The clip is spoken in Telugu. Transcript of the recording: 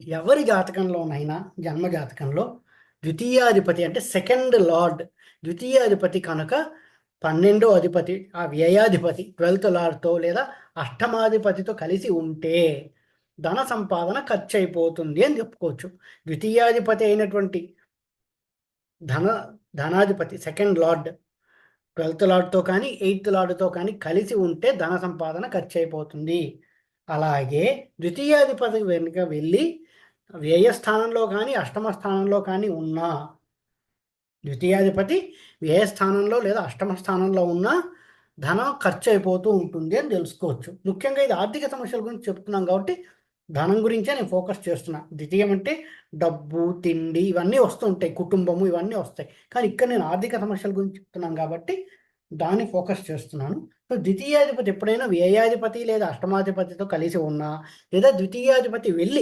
ఎవరి జాతకంలోనైనా జన్మ జాతకంలో ద్వితీయాధిపతి అంటే సెకండ్ లార్డ్. ద్వితీయాధిపతి కనుక పన్నెండో అధిపతి ఆ వ్యయాధిపతి ట్వెల్త్ లార్డ్తో లేదా అష్టమాధిపతితో కలిసి ఉంటే ధన సంపాదన ఖర్చు అయిపోతుంది అని చెప్పుకోవచ్చు. ద్వితీయాధిపతి అయినటువంటి ధన ధనాధిపతి సెకండ్ లార్డ్ ట్వెల్త్ లార్డ్తో కానీ ఎయిత్ లార్డ్తో కానీ కలిసి ఉంటే ధన సంపాదన ఖర్చు అయిపోతుంది అలాగే ద్వితీయాధిపతి వెనుక వెళ్ళి వ్యయస్థానంలో కానీ అష్టమ స్థానంలో కానీ ఉన్నా ద్వితీయాధిపతి వ్యయస్థానంలో లేదా అష్టమ స్థానంలో ఉన్న ధనం ఖర్చు అయిపోతూ ఉంటుంది అని తెలుసుకోవచ్చు. ముఖ్యంగా ఇది ఆర్థిక సమస్యల గురించి చెప్తున్నాం కాబట్టి ధనం గురించే నేను ఫోకస్ చేస్తున్నా. ద్వితీయం అంటే డబ్బు తిండి ఇవన్నీ వస్తుంటాయి కుటుంబము ఇవన్నీ వస్తాయి. కానీ ఇక్కడ నేను ఆర్థిక సమస్యల గురించి చెప్తున్నాను కాబట్టి దాన్ని ఫోకస్ చేస్తున్నాను. సో ద్వితీయాధిపతి ఎప్పుడైనా వ్యయాధిపతి లేదా అష్టమాధిపతితో కలిసి ఉన్నా లేదా ద్వితీయాధిపతి వెళ్ళి